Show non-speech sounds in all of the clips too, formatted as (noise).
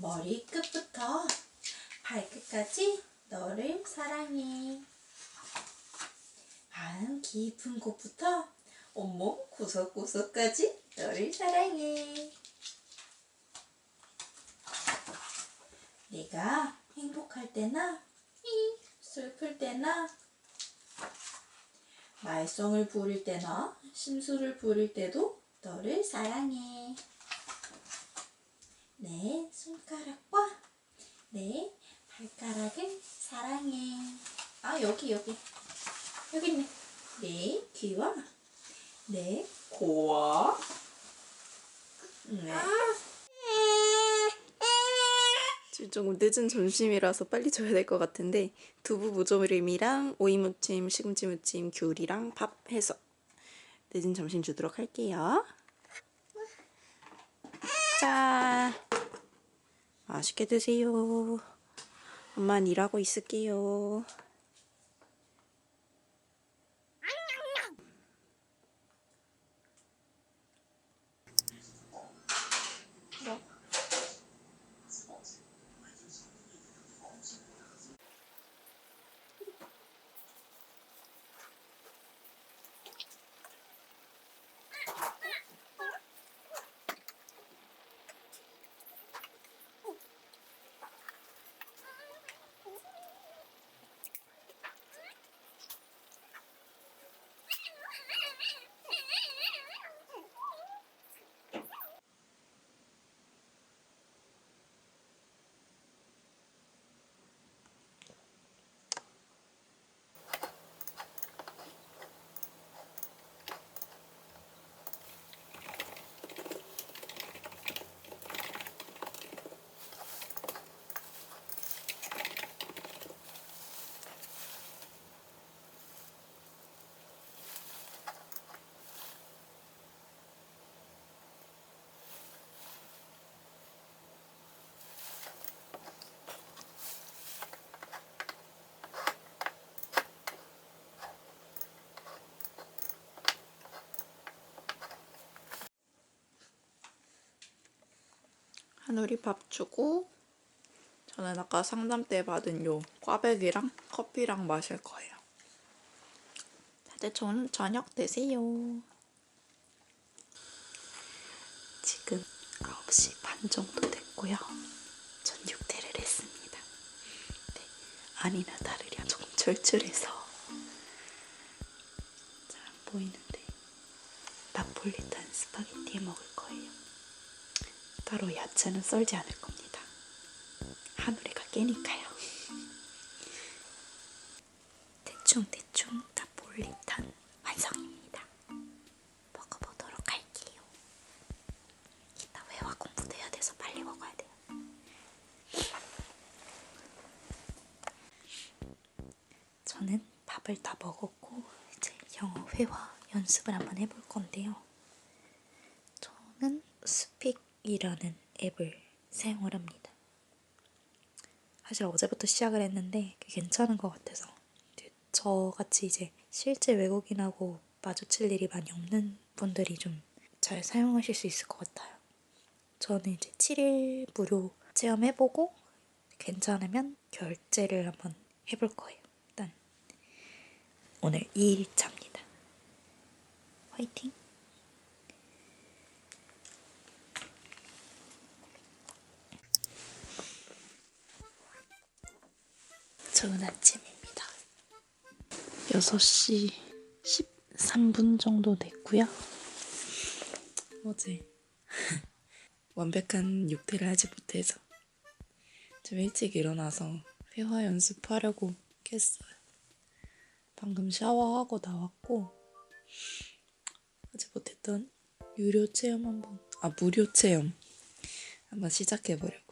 머리끝부터 발끝까지 너를 사랑해. 마음 깊은 곳부터 온몸 구석구석까지 너를 사랑해. 내가 행복할 때나 히, 슬플 때나 말썽을 부릴 때나 심술을 부릴 때도 너를 사랑해. 내 손가락과 내 발가락을 사랑해. 아 여기 여기 여기 있네. 내 귀와 내 코와 네. 지금 조금 늦은 점심이라서 빨리 줘야 될 것 같은데 두부 무조림이랑 오이무침, 시금치 무침, 귤이랑 밥 해서 늦은 점심 주도록 할게요. 자, 맛있게 드세요. 엄마는 일하고 있을게요. 한우리 밥 주고 저는 아까 상담 때 받은 요 꽈배기랑 커피랑 마실 거예요. 다들 좋은 저녁 되세요. 지금 9시 반 정도 됐고요. 전 육퇴를 했습니다. 네, 아니나 다르랴 조금 절출해서 잘 안 보이는데 나폴리탄 스파게티 해 먹을 따로 야채는 썰지 않을 겁니다. 하늘이가 깨니까요. 대충 대충 나폴리탄 완성입니다. 먹어보도록 할게요. 이따 회화 공부도 해야 돼서 빨리 먹어야 돼요. 저는 밥을 다 먹었고 이제 영어 회화 연습을 한번 해볼 건데요. 저는 스픽 이라는 앱을 사용을 합니다. 사실 어제부터 시작을 했는데 괜찮은 것 같아서 저같이 이제 실제 외국인하고 마주칠 일이 많이 없는 분들이 좀 잘 사용하실 수 있을 것 같아요. 저는 이제 7일 무료 체험해보고 괜찮으면 결제를 한번 해볼 거예요. 일단 오늘 2일차입니다. 화이팅! 좋은 아침입니다. 6시 13분 정도 됐고요. 어제 (laughs) 완벽한 육퇴를 하지 못해서 좀 일찍 일어나서 회화 연습하려고 깼어요. 방금 샤워하고 나왔고 어제 못했던 유료 체험 한번 아 무료 체험 한번 시작해 보려고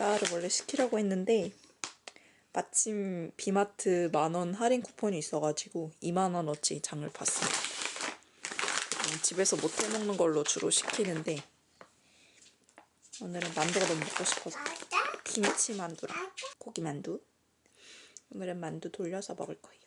따로 원래 시키라고 했는데 마침 비마트 만원 할인 쿠폰이 있어가지고 2만원어치 장을 봤습니다. 음, 집에서 못 해먹는 걸로 주로 시키는데 오늘은 만두가 너무 먹고 싶어서. 김치 만두랑 고기 만두. 오늘은 만두 돌려서 먹을 거예요.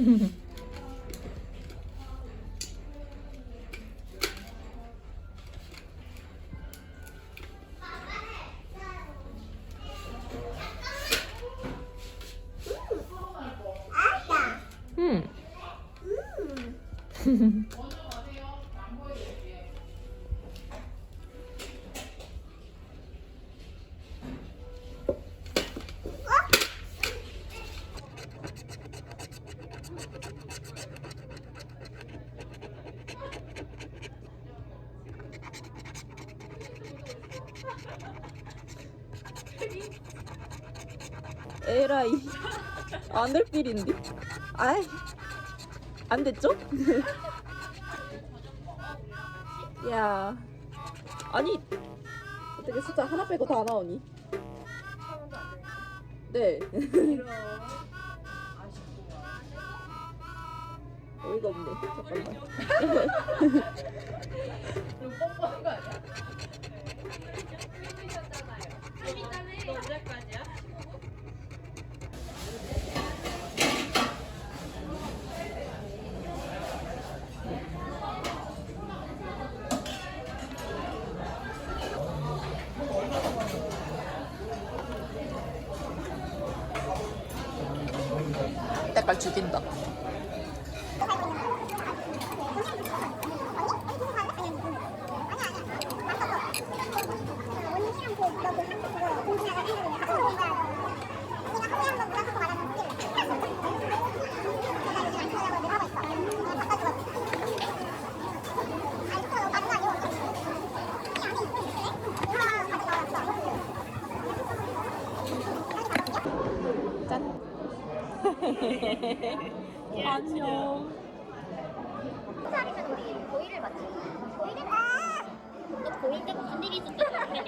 나 (laughs) (laughs) 에라이. 안될 필인데? 아이 안 됐죠? (laughs) 야. 아니 어떻게 숫자 하나 빼고 다 나오니? 네. (laughs) 어이가 없네. 잠깐만 (laughs) 때깔 죽인다 안녕 살이면 우리 고일을 맞지? 고일을 아! 너 고일 때 무슨 일이 있었던 거냐?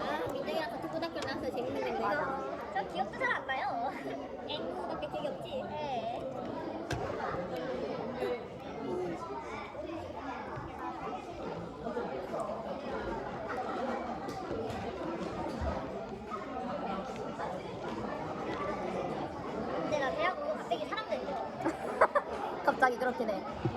아, 민정이랑 같은 고등학교 나와서 재밌는 건데요. 저 기억도 잘 안 나요. (laughs) 앵무밖에 기억이 없지? 네. 对。